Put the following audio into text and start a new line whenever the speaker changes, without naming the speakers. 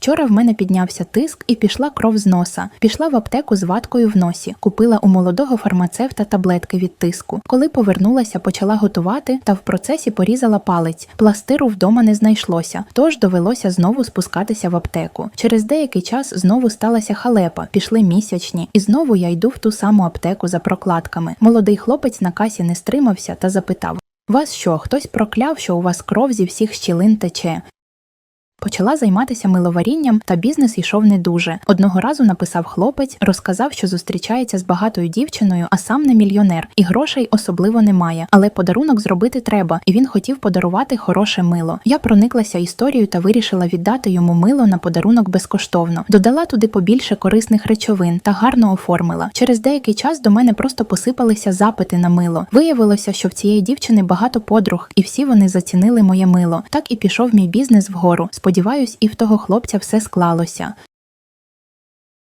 Вчора в мене піднявся тиск і пішла кров з носа. Пішла в аптеку з ваткою в носі, купила у молодого фармацевта таблетки від тиску. Коли повернулася, почала готувати та в процесі порізала палець. Пластиру вдома не знайшлося, тож довелося знову спускатися в аптеку. Через деякий час знову сталася халепа, пішли місячні, і знову я йду в ту саму аптеку за прокладками. Молодий хлопець на касі не стримався та запитав: Вас що, хтось прокляв, що у вас кров зі всіх щілин тече? Почала займатися миловарінням, та бізнес йшов не дуже. Одного разу написав хлопець, розказав, що зустрічається з багатою дівчиною, а сам не мільйонер, і грошей особливо немає. Але подарунок зробити треба, і він хотів подарувати хороше мило. Я прониклася історією та вирішила віддати йому мило на подарунок безкоштовно. Додала туди побільше корисних речовин та гарно оформила. Через деякий час до мене просто посипалися запити на мило. Виявилося, що в цієї дівчини багато подруг, і всі вони зацінили моє мило. Так і пішов мій бізнес вгору. Сподіваюсь, і в того хлопця все склалося.